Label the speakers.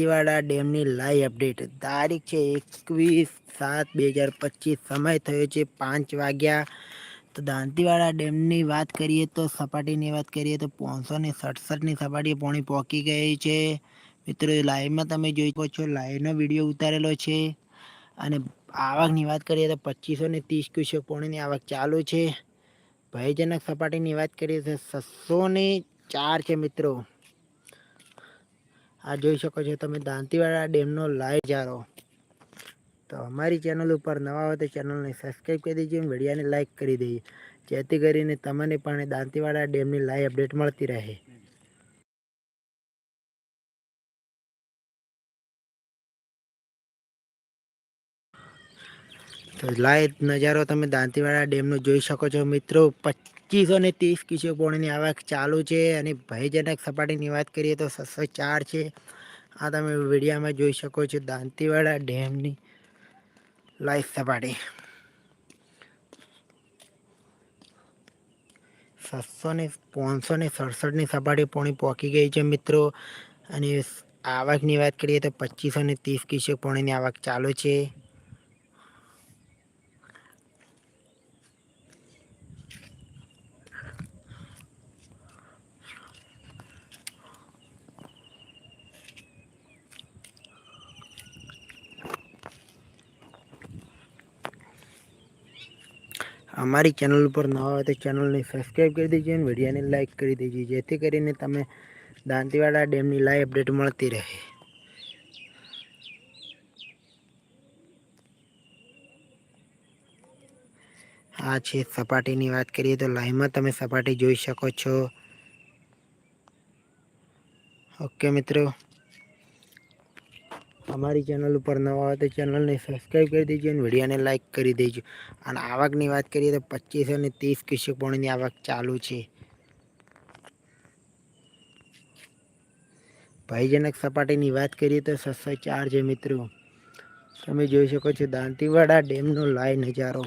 Speaker 1: દાંતીવાડા ડેમની live update. તારીખ છે એકવીસ સાત બે હજાર પચીસ. સમય થયો છે પાંચ વાગ્યા. તો દાંતીવાડા ડેમની વાત કરીએ તો સપાટીની વાત કરીએ તો પાંચસો ને સડસઠની સપાટી પોણી પહોંચી ગઈ છે. મિત્રો લાઈવમાં તમે જોઈ શકો છો, લાઈવનો વીડિયો ઉતારેલો છે. અને આવકની વાત કરીએ તો પચીસો ને ત્રીસ ક્યુસેક પોણીની આવક ચાલુ છે. ભયજનક સપાટીની વાત કરીએ તો છસો ને ચાર છે મિત્રો. આ જોઈ શકો છો તમે દાંતીવાડા ડેમનો લાઈવ જારો. તો અમારી ચેનલ ઉપર નવા હોય તો ચેનલને સબસ્ક્રાઈબ કરી દેજો વિડીયાને લાઈક કરી દઈએ જેથી કરીને તમને પણ દાંતીવાડા ડેમની લાઈવ અપડેટ મળતી રહે. તો લાઈવ નજારો તમે દાંતીવાડા ડેમનો જોઈ શકો છો મિત્રો. પચીસો ને ત્રીસ કિસ્સો પોણીની આવક ચાલુ છે અને ભયજનક સપાટીની વાત કરીએ તો છસો ચાર છે. આ તમે વિડીયામાં જોઈ શકો છો દાંતીવાડા ડેમની લાઈફ સપાટી. છસો ને પાંચસો ને સડસઠની સપાટી પોણી પહોંચી ગઈ છે મિત્રો. અને આવકની વાત કરીએ તો પચીસો ને ત્રીસ કિસ્સો પોણીની આવક ચાલુ છે. અમારી ચેનલ ઉપર નવા હોય તો ચેનલને સબસ્ક્રાઈબ કરી દેજો અને વિડીયોને લાઈક કરી દેજો. જેથી કરીને તમે દાંતીવાડા ડેમની લાઈવ અપડેટ મળતી રહે. આ છે સપાટીની વાત કરીએ તો લાઈવમાં તમે સપાટી જોઈ શકો છો. ઓકે મિત્રો. અમારી ચેનલ ઉપર નવા હોય તો ચેનલને સબસ્ક્રાઈબ કરી દેજો અને વિડીયોને લાઇક કરી દેજો. અને આવકની વાત કરીએ તો પચીસ અને ત્રીસ કિસ્સો પાણીની આવક ચાલુ છે. ભયજનક સપાટીની વાત કરીએ તો છસો ચાર છે મિત્રો. તમે જોઈ શકો છો દાંતીવાડા ડેમનો લાઈ નજારો